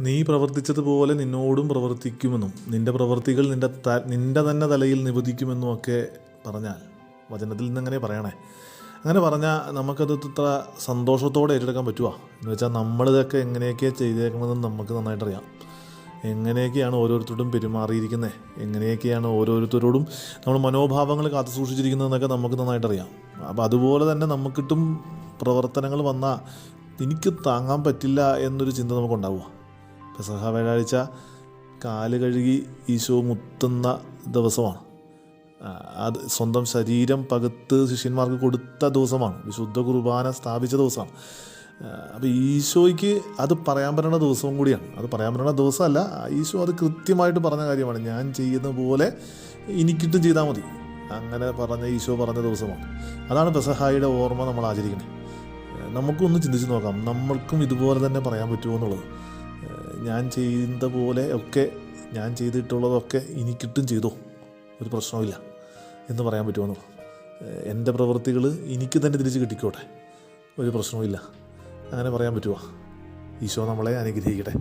നീ പ്രവർത്തിച്ചതുപോലെ നിന്നോടും പ്രവർത്തിക്കുമെന്നും നിന്റെ പ്രവർത്തികൾ നിന്റെ ത നിന്റെ തന്നെ തലയിൽ നിബദിക്കുമെന്നും ഒക്കെ പറഞ്ഞാൽ വചനത്തിൽ നിന്ന് എങ്ങനെ പറയണേ? അങ്ങനെ പറഞ്ഞാൽ നമുക്കത് ഇത്ര സന്തോഷത്തോടെ ഏറ്റെടുക്കാൻ പറ്റുമോ എന്ന് വെച്ചാൽ നമ്മളിതൊക്കെ എങ്ങനെയൊക്കെ ചെയ്തേക്കണമെന്ന് നമുക്ക് നന്നായിട്ടറിയാം. എങ്ങനെയൊക്കെയാണ് ഓരോരുത്തരോടും പെരുമാറിയിരിക്കുന്നത് എങ്ങനെയൊക്കെയാണ് ഓരോരുത്തരോടും നമ്മൾ മനോഭാവങ്ങൾ കാത്തു സൂക്ഷിച്ചിരിക്കുന്നതെന്നൊക്കെ നമുക്ക് നന്നായിട്ടറിയാം. അപ്പോൾ അതുപോലെ തന്നെ നമുക്കിട്ടും പ്രവർത്തനങ്ങൾ വന്നാൽ എനിക്ക് താങ്ങാൻ പറ്റില്ല എന്നൊരു ചിന്ത നമുക്കുണ്ടാവുക പെസഹ വ്യാഴാഴ്ച കാൽ കഴുകി ഈശോ മുത്തുന്ന ദിവസമാണ്. അത് സ്വന്തം ശരീരം പകുത്ത് ശിഷ്യന്മാർക്ക് കൊടുത്ത ദിവസമാണ്. വിശുദ്ധ കുർബാന സ്ഥാപിച്ച ദിവസമാണ്. അപ്പോൾ ഈശോയ്ക്ക് അത് പറയാൻ പറ്റുന്ന ദിവസവും കൂടിയാണ്. അത് പറയാൻ പറ്റുന്ന ദിവസമല്ല ഈശോ അത് കൃത്യമായിട്ട് പറഞ്ഞ കാര്യമാണ്. ഞാൻ ചെയ്യുന്ന പോലെ എനിക്കിട്ടും ചെയ്താൽ മതി. അങ്ങനെ പറഞ്ഞ ഈശോ പറഞ്ഞ ദിവസമാണ്. അതാണ് പെസഹായിയുടെ ഓർമ്മ നമ്മൾ ആചരിക്കുന്നത് നമുക്കൊന്ന് ചിന്തിച്ച് നോക്കാം. നമ്മൾക്കും ഇതുപോലെ തന്നെ പറയാൻ പറ്റുമോ എന്നുള്ളത്. ഞാൻ ചെയ്ത പോലെ ഒക്കെ ഞാൻ ചെയ്തിട്ടുള്ളതൊക്കെ എനിക്കിട്ടും ചെയ്തോ? ഒരു പ്രശ്നമില്ല എന്ന് പറയാൻ പറ്റുമെന്ന് എന്റെ പ്രവൃത്തികൾ എനിക്ക് തന്നെ തിരിച്ച് കിട്ടിക്കോട്ടെ? ഒരു പ്രശ്നവുമില്ല. അങ്ങനെ പറയാൻ പറ്റുമോ? ഈശോ നമ്മളെ അനുഗ്രഹിക്കട്ടെ.